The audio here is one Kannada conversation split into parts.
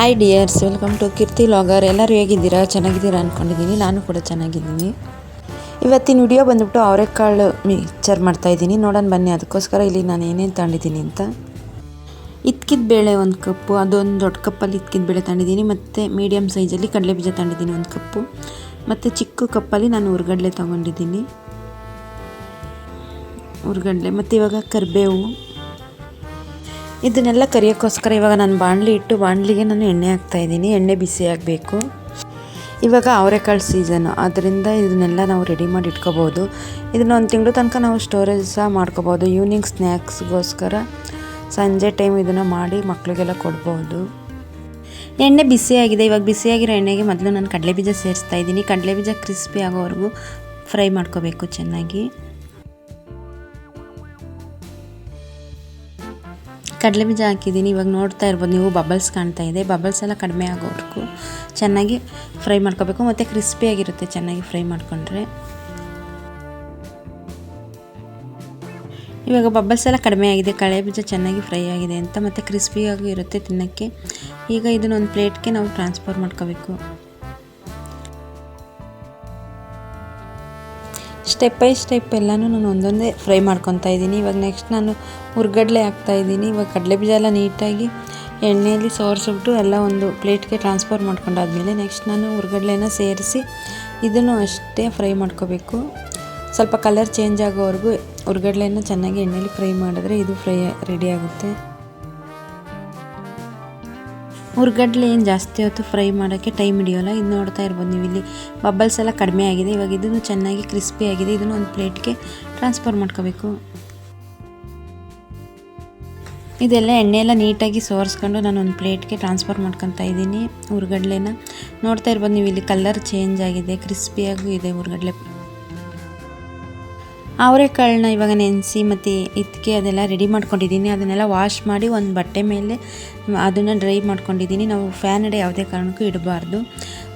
Hi dears welcome to Keerthi vlogger ಎಲ್ಲರೂ ಹೇಗಿದ್ದೀರಾ? ಚೆನ್ನಾಗಿದ್ದೀರಾ ಅಂದ್ಕೊಂಡಿದ್ದೀನಿ ನಾನು ಕೂಡ ಚೆನ್ನಾಗಿದ್ದೀನಿ. ಇವತ್ತಿನ ವಿಡಿಯೋ ಬಂದುಬಿಟ್ಟು ಅವರೆಕಾಳು ಮಿಕ್ಚರ್ ಮಾಡ್ತಾಯಿದ್ದೀನಿ ನೋಡೋಣ ಬನ್ನಿ, ಅದಕ್ಕೋಸ್ಕರ ಇಲ್ಲಿ ನಾನು ಏನೇನು ತಗೊಂಡಿದ್ದೀನಿ ಅಂತ. ಇತ್ಕಿದ ಬೇಳೆ ಒಂದು ಕಪ್ಪು, ಅದೊಂದು ದೊಡ್ಡ ಕಪ್ಪಲ್ಲಿ ಇತ್ಕಿದ ಬೇಳೆ ತಗೊಂಡಿದ್ದೀನಿ ಮತ್ತು ಮೀಡಿಯಮ್ ಸೈಜಲ್ಲಿ ಕಡಲೆ ಬೀಜ ತಗೊಂಡಿದ್ದೀನಿ ಒಂದು ಕಪ್ಪು. ಮತ್ತು ಚಿಕ್ಕ ಕಪ್ಪಲ್ಲಿ ನಾನು ಹುರ್ಗಡ್ಲೆ ತೊಗೊಂಡಿದ್ದೀನಿ. ಹುರ್ಗಡ್ಲೆ ಮತ್ತು ಇವಾಗ ಕರಿಬೇವು. ಇದನ್ನೆಲ್ಲ ಕರಿಯೋಕ್ಕೋಸ್ಕರ ಇವಾಗ ನಾನು ಬಾಣಲಿ ಇಟ್ಟು ಬಾಣಲಿಗೆ ನಾನು ಎಣ್ಣೆ ಹಾಕ್ತಾ ಇದ್ದೀನಿ. ಎಣ್ಣೆ ಬಿಸಿ ಆಗಬೇಕು. ಇವಾಗ ಅವರೆಕಾಳು ಸೀಸನು ಅದರಿಂದ ಇದನ್ನೆಲ್ಲ ನಾವು ರೆಡಿ ಮಾಡಿ ಇಟ್ಕೋಬೋದು. ಇದನ್ನ ಒಂದು ತಿಂಗಳು ತನಕ ನಾವು ಸ್ಟೋರೇಜ್ ಸಹ ಮಾಡ್ಕೋಬೋದು. ಈವ್ನಿಂಗ್ ಸ್ನ್ಯಾಕ್ಸ್ಗೋಸ್ಕರ ಸಂಜೆ ಟೈಮ್ ಇದನ್ನು ಮಾಡಿ ಮಕ್ಕಳಿಗೆಲ್ಲ ಕೊಡ್ಬೋದು. ಎಣ್ಣೆ ಬಿಸಿಯಾಗಿದೆ ಇವಾಗ ಬಿಸಿಯಾಗಿರೋ ಎಣ್ಣೆಗೆ ಮೊದಲು ನಾನು ಕಡಲೆ ಬೀಜ ಸೇರಿಸ್ತಾ ಇದ್ದೀನಿ. ಕಡಲೆ ಬೀಜ ಕ್ರಿಸ್ಪಿ ಆಗೋವರೆಗೂ ಫ್ರೈ ಮಾಡ್ಕೋಬೇಕು ಚೆನ್ನಾಗಿ. ಕಡಲೆ ಬೀಜ ಹಾಕಿದ್ದೀನಿ. ಇವಾಗ ನೋಡ್ತಾ ಇರ್ಬೋದು ನೀವು ಬಬಲ್ಸ್ ಕಾಣ್ತಾ ಇದೆ. ಬಬಲ್ಸ್ ಎಲ್ಲ ಕಡಿಮೆ ಆಗೋವರೆಗೂ ಚೆನ್ನಾಗಿ ಫ್ರೈ ಮಾಡ್ಕೋಬೇಕು. ಮತ್ತು ಕ್ರಿಸ್ಪಿಯಾಗಿರುತ್ತೆ ಚೆನ್ನಾಗಿ ಫ್ರೈ ಮಾಡಿಕೊಂಡ್ರೆ. ಇವಾಗ ಬಬಲ್ಸ್ ಎಲ್ಲ ಕಡಿಮೆ ಆಗಿದೆ. ಕಳೆ ಬೀಜ ಚೆನ್ನಾಗಿ ಫ್ರೈ ಆಗಿದೆ ಅಂತ. ಮತ್ತು ಕ್ರಿಸ್ಪಿಯಾಗೂ ಇರುತ್ತೆ ತಿನ್ನೋಕ್ಕೆ. ಈಗ ಇದನ್ನೊಂದು ಪ್ಲೇಟ್ಗೆ ನಾವು ಟ್ರಾನ್ಸ್ಫರ್ ಮಾಡ್ಕೋಬೇಕು. ಸ್ಟೆಪ್ ಬೈ ಸ್ಟೆಪ್ ಎಲ್ಲನೂ ನಾನು ಒಂದೊಂದೇ ಫ್ರೈ ಮಾಡ್ಕೊತಾ ಇದ್ದೀನಿ. ಇವಾಗ ನೆಕ್ಸ್ಟ್ ನಾನು ಹುರ್ಗಡ್ಲೆ ಹಾಕ್ತಾಯಿದ್ದೀನಿ ಇವಾಗ ಕಡಲೆ ಬೀಜ ಎಲ್ಲ ನೀಟಾಗಿ ಎಣ್ಣೆಯಲ್ಲಿ ಸೋರಿಸ್ಬಿಟ್ಟು ಎಲ್ಲ ಒಂದು ಪ್ಲೇಟ್ಗೆ ಟ್ರಾನ್ಸ್ಫರ್ ಮಾಡ್ಕೊಂಡಾದ್ಮೇಲೆ ನೆಕ್ಸ್ಟ್ ನಾನು ಹುರ್ಗಡ್ಲೆನ ಸೇರಿಸಿ ಇದನ್ನು ಅಷ್ಟೇ ಫ್ರೈ ಮಾಡ್ಕೋಬೇಕು. ಸ್ವಲ್ಪ ಕಲರ್ ಚೇಂಜ್ ಆಗೋವರೆಗೂ ಹುರ್ಗಡ್ಲೆನ ಚೆನ್ನಾಗಿ ಎಣ್ಣೆಯಲ್ಲಿ ಫ್ರೈ ಮಾಡಿದ್ರೆ ಇದು ಫ್ರೈ ರೆಡಿ ಆಗುತ್ತೆ. ಹುರ್ಗಡ್ಲೆ ಏನು ಜಾಸ್ತಿ ಹೊತ್ತು ಫ್ರೈ ಮಾಡೋಕ್ಕೆ ಟೈಮ್ ಹಿಡಿಯೋಲ್ಲ? ಇದು ನೋಡ್ತಾ ಇರ್ಬೋದು ನೀವು ಇಲ್ಲಿ. ಬಬಲ್ಸ್ ಎಲ್ಲ ಕಡಿಮೆ ಆಗಿದೆ. ಇವಾಗ ಇದನ್ನು ಚೆನ್ನಾಗಿ ಕ್ರಿಸ್ಪಿ ಆಗಿದೆ. ಇದನ್ನು ಒಂದು ಪ್ಲೇಟ್ಗೆ ಟ್ರಾನ್ಸ್ಫರ್ ಮಾಡ್ಕೋಬೇಕು. ಇದೆಲ್ಲ ಎಣ್ಣೆ ಎಲ್ಲ ನೀಟಾಗಿ ಸೋರಿಸ್ಕೊಂಡು ನಾನು ಒಂದು ಪ್ಲೇಟ್ಗೆ ಟ್ರಾನ್ಸ್ಫರ್ ಮಾಡ್ಕೊತಾ ಇದ್ದೀನಿ ಹುರ್ಗಡ್ಲೆನ. ನೋಡ್ತಾ ಇರ್ಬೋದು ನೀವು ಇಲ್ಲಿ ಕಲರ್ ಚೇಂಜ್ ಆಗಿದೆ. ಕ್ರಿಸ್ಪಿಯಾಗೂ ಇದೆ ಹುರ್ಗಡ್ಲೆ. ಅವರೆಕಾಳನ್ನ ಇವಾಗ ನೆನೆಸಿ ಮತ್ತು ಇದಕ್ಕೆ ಅದೆಲ್ಲ ರೆಡಿ ಮಾಡ್ಕೊಂಡಿದ್ದೀನಿ. ಅದನ್ನೆಲ್ಲ ವಾಶ್ ಮಾಡಿ ಒಂದು ಬಟ್ಟೆ ಮೇಲೆ ಅದನ್ನು ಡ್ರೈ ಮಾಡ್ಕೊಂಡಿದ್ದೀನಿ. ನಾವು ಫ್ಯಾನ್ ಅಡೆ ಯಾವುದೇ ಕಾರಣಕ್ಕೂ ಇಡಬಾರ್ದು.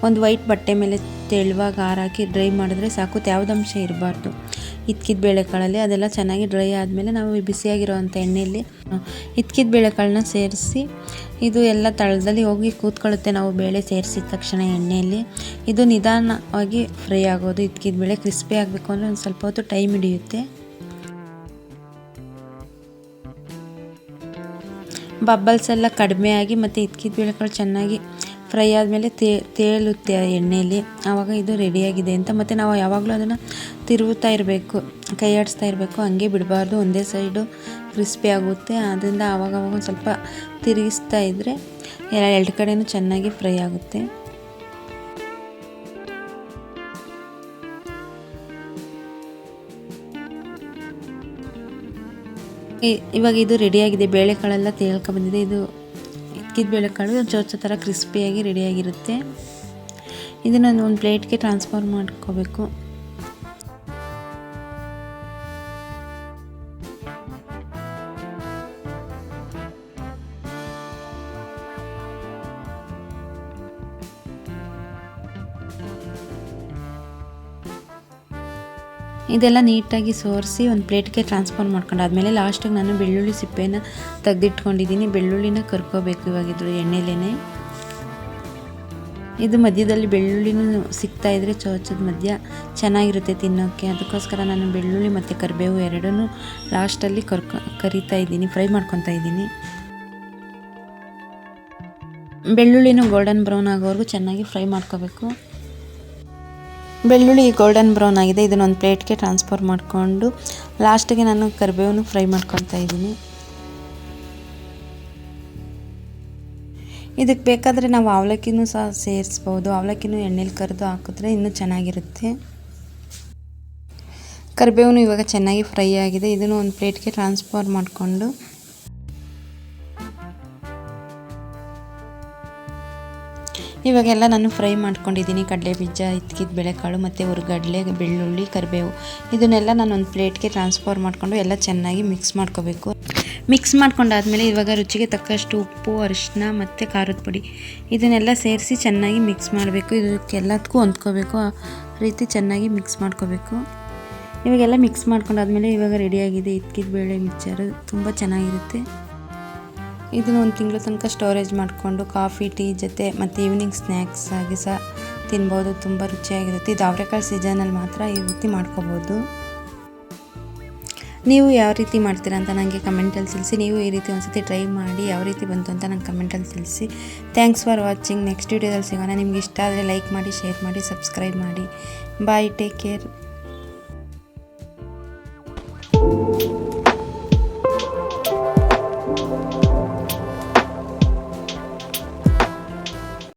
ಒಂದು ವೈಟ್ ಬಟ್ಟೆ ಮೇಲೆ ತೆಳುವಾಗಿ ಹಾರಾಕಿ ಡ್ರೈ ಮಾಡಿದ್ರೆ ಸಾಕು ತ್ಯಾವ್ದಂಶ ಇರಬಾರ್ದು. ಇತ್ಕಿದ ಬೇಳೆಕಾಳಲ್ಲಿ ಅದೆಲ್ಲ ಚೆನ್ನಾಗಿ ಡ್ರೈ ಆದಮೇಲೆ ನಾವು ಬಿಸಿಯಾಗಿರುವಂಥ ಎಣ್ಣೆಯಲ್ಲಿ ಇತ್ಕಿದ ಬೇಳೆಕಾಳನ್ನ ಸೇರಿಸಿ, ಇದು ಎಲ್ಲ ತಳದಲ್ಲಿ ಹೋಗಿ ಕೂತ್ಕೊಳ್ಳುತ್ತೆ ನಾವು ಬೇಳೆ ಸೇರಿಸಿದ ತಕ್ಷಣ ಎಣ್ಣೆಯಲ್ಲಿ. ಇದು ನಿಧಾನವಾಗಿ ಫ್ರೈ ಆಗೋದು ಇತ್ಕಿದ ಬೇಳೆ ಕ್ರಿಸ್ಪಿ ಆಗಬೇಕು ಅಂದರೆ ಒಂದು ಸ್ವಲ್ಪ ಹೊತ್ತು ಟೈಮ್ ಹಿಡಿಯುತ್ತೆ. ಬಬ್ಬಲ್ಸ್ ಎಲ್ಲ ಕಡಿಮೆ ಆಗಿ ಮತ್ತು ಇತ್ಕಿದ ಬೇಳೆಕಾಳು ಚೆನ್ನಾಗಿ ಫ್ರೈ ಆದಮೇಲೆ ತೇ, ತೇಲುತ್ತೆ ಆ ಎಣ್ಣೆಯಲ್ಲಿ ಆವಾಗ ಇದು ರೆಡಿಯಾಗಿದೆ ಅಂತ ಮತ್ತು ನಾವು ಯಾವಾಗಲೂ ಅದನ್ನು ತಿರುವುತ್ತಾ ಇರಬೇಕು ಕೈ ಆಡಿಸ್ತಾ ಇರಬೇಕು, ಹಂಗೆ ಬಿಡಬಾರ್ದು. ಒಂದೇ ಸೈಡು ಕ್ರಿಸ್ಪಿ ಆಗುತ್ತೆ. ಅದರಿಂದ ಆವಾಗವಾಗ ಒಂದು ಸ್ವಲ್ಪ ತಿರುಗಿಸ್ತಾ ಇದ್ದರೆ ಎಲ್ಲ ಎರಡು ಕಡೆಯೂ ಚೆನ್ನಾಗಿ ಫ್ರೈ ಆಗುತ್ತೆ. ಇವಾಗ ಇದು ರೆಡಿಯಾಗಿದೆ. ಬೇಳೆಕಾಳೆಲ್ಲ ತೇಳ್ಕೊ ಬಂದಿದೆ. ಇದು ಬೇಳೆಕಾಳು ಚೌಚ ಥರ ಕ್ರಿಸ್ಪಿಯಾಗಿ ರೆಡಿಯಾಗಿರುತ್ತೆ ಇದನ್ನು ಒಂದು ಪ್ಲೇಟ್ಗೆ ಟ್ರಾನ್ಸ್ಫರ್ ಮಾಡ್ಕೋಬೇಕು. ಇದೆಲ್ಲ ನೀಟಾಗಿ ಸೋರಿಸಿ ಒಂದು ಪ್ಲೇಟ್ಗೆ ಟ್ರಾನ್ಸ್ಫರ್ ಮಾಡ್ಕೊಂಡು ಆದಮೇಲೆ ಲಾಸ್ಟಿಗೆ ನಾನು ಬೆಳ್ಳುಳ್ಳಿ ಸಿಪ್ಪೆನ ತೆಗೆದಿಟ್ಕೊಂಡಿದ್ದೀನಿ. ಬೆಳ್ಳುಳ್ಳಿನ ಕರ್ಕೋಬೇಕು ಇವಾಗಿದ್ರು ಎಣ್ಣೆಲೇ ಇದು ಮಧ್ಯದಲ್ಲಿ ಬೆಳ್ಳುಳ್ಳಿನೂ ಸಿಗ್ತಾ ಇದ್ರೆ ಚೋಚದ ಮಧ್ಯ ಚೆನ್ನಾಗಿರುತ್ತೆ ತಿನ್ನೋಕ್ಕೆ. ಅದಕ್ಕೋಸ್ಕರ ನಾನು ಬೆಳ್ಳುಳ್ಳಿ ಮತ್ತು ಕರಿಬೇವು ಎರಡನ್ನೂ ಲಾಸ್ಟಲ್ಲಿ ಕರ್ಕೊ, ಕರಿತಾ ಇದ್ದೀನಿ ಫ್ರೈ ಮಾಡ್ಕೊತಾ ಇದ್ದೀನಿ. ಬೆಳ್ಳುಳ್ಳಿನೂ ಗೋಲ್ಡನ್ ಬ್ರೌನ್ ಆಗೋವರೆಗೂ ಚೆನ್ನಾಗಿ ಫ್ರೈ ಮಾಡ್ಕೋಬೇಕು. ಬೆಳ್ಳುಳ್ಳಿ ಗೋಲ್ಡನ್ ಬ್ರೌನ್ ಆಗಿದೆ. ಇದನ್ನು ಒಂದು ಪ್ಲೇಟ್ಗೆ ಟ್ರಾನ್ಸ್ಫರ್ ಮಾಡಿಕೊಂಡು ಲಾಸ್ಟಿಗೆ ನಾನು ಕರಿಬೇವನ್ನು ಫ್ರೈ ಮಾಡ್ಕೊತಾ ಇದ್ದೀನಿ. ಇದಕ್ಕೆ ಬೇಕಾದರೆ ನಾವು ಅವಲಕ್ಕಿನೂ ಸಹ ಸೇರಿಸ್ಬೋದು. ಅವಲಕ್ಕಿನೂ ಎಣ್ಣೆಲಿ ಕರೆದು ಹಾಕಿದ್ರೆ ಇನ್ನೂ ಚೆನ್ನಾಗಿರುತ್ತೆ. ಕರಿಬೇವು ಇವಾಗ ಚೆನ್ನಾಗಿ ಫ್ರೈ ಆಗಿದೆ. ಇದನ್ನು ಒಂದು ಪ್ಲೇಟ್ಗೆ ಟ್ರಾನ್ಸ್ಫರ್ ಮಾಡಿಕೊಂಡು ಇವಾಗೆಲ್ಲ ನಾನು ಫ್ರೈ ಮಾಡ್ಕೊಂಡಿದ್ದೀನಿ. ಕಡಲೆ ಬೀಜ, ಇತ್ಕಿದ ಬೇಳೆಕಾಳು ಮತ್ತು ಹುರ್ಗಡ್ಲೆ, ಬೆಳ್ಳುಳ್ಳಿ, ಕರಿಬೇವು. ಇದನ್ನೆಲ್ಲ ನಾನು ಒಂದು ಪ್ಲೇಟ್ಗೆ ಟ್ರಾನ್ಸ್ಫರ್ ಮಾಡಿಕೊಂಡು ಎಲ್ಲ ಚೆನ್ನಾಗಿ ಮಿಕ್ಸ್ ಮಾಡ್ಕೋಬೇಕು. ಮಿಕ್ಸ್ ಮಾಡ್ಕೊಂಡಾದ್ಮೇಲೆ ಇವಾಗ ರುಚಿಗೆ ತಕ್ಕಷ್ಟು ಉಪ್ಪು ಅರಿಶಿನ ಮತ್ತು ಖಾರದ ಪುಡಿ. ಇದನ್ನೆಲ್ಲ ಸೇರಿಸಿ ಚೆನ್ನಾಗಿ ಮಿಕ್ಸ್ ಮಾಡಬೇಕು. ಇದಕ್ಕೆಲ್ಲದಕ್ಕೂ ಹೊಂದ್ಕೋಬೇಕು. ಆ ರೀತಿ ಚೆನ್ನಾಗಿ ಮಿಕ್ಸ್ ಮಾಡ್ಕೋಬೇಕು. ಇವಾಗೆಲ್ಲ ಮಿಕ್ಸ್ ಮಾಡ್ಕೊಂಡಾದ್ಮೇಲೆ ಇವಾಗ ರೆಡಿಯಾಗಿದೆ ಇತ್ಕಿದ ಬೇಳೆ ಮಿಕ್ಚರ್ ತುಂಬ ಚೆನ್ನಾಗಿರುತ್ತೆ. ಇದನ್ನು ಒಂದು ತಿಂಗಳ ತನಕ ಸ್ಟೋರೇಜ್ ಮಾಡಿಕೊಂಡು ಕಾಫಿ ಟೀ ಜೊತೆ ಮತ್ತು ಈವ್ನಿಂಗ್ ಸ್ನ್ಯಾಕ್ಸ್ ಆಗಿ ಸಹ ತಿನ್ಬೋದು. ತುಂಬ ರುಚಿಯಾಗಿರುತ್ತೆ. ಇದು ಅವರೆಕಾಳು ಸೀಸನಲ್ಲಿ ಮಾತ್ರ ಈ ರೀತಿ ಮಾಡ್ಕೋಬೋದು. ನೀವು ಯಾವ ರೀತಿ ಮಾಡ್ತೀರಾ ಅಂತ ನನಗೆ ಕಮೆಂಟಲ್ಲಿ ತಿಳಿಸಿ. ನೀವು ಈ ರೀತಿ ಒಂದ್ಸತಿ ಟ್ರೈ ಮಾಡಿ ಯಾವ ರೀತಿ ಬಂತು ಅಂತ ನಂಗೆ ಕಮೆಂಟಲ್ಲಿ ತಿಳಿಸಿ. ಥ್ಯಾಂಕ್ಸ್ ಫಾರ್ ವಾಚಿಂಗ್ ನೆಕ್ಸ್ಟ್ ವೀಡಿಯೋದಲ್ಲಿ ಸಿಗೋಣ. ನಿಮ್ಗೆ ಇಷ್ಟ ಆದರೆ ಲೈಕ್ ಮಾಡಿ ಶೇರ್ ಮಾಡಿ ಸಬ್ಸ್ಕ್ರೈಬ್ ಮಾಡಿ. Bye take care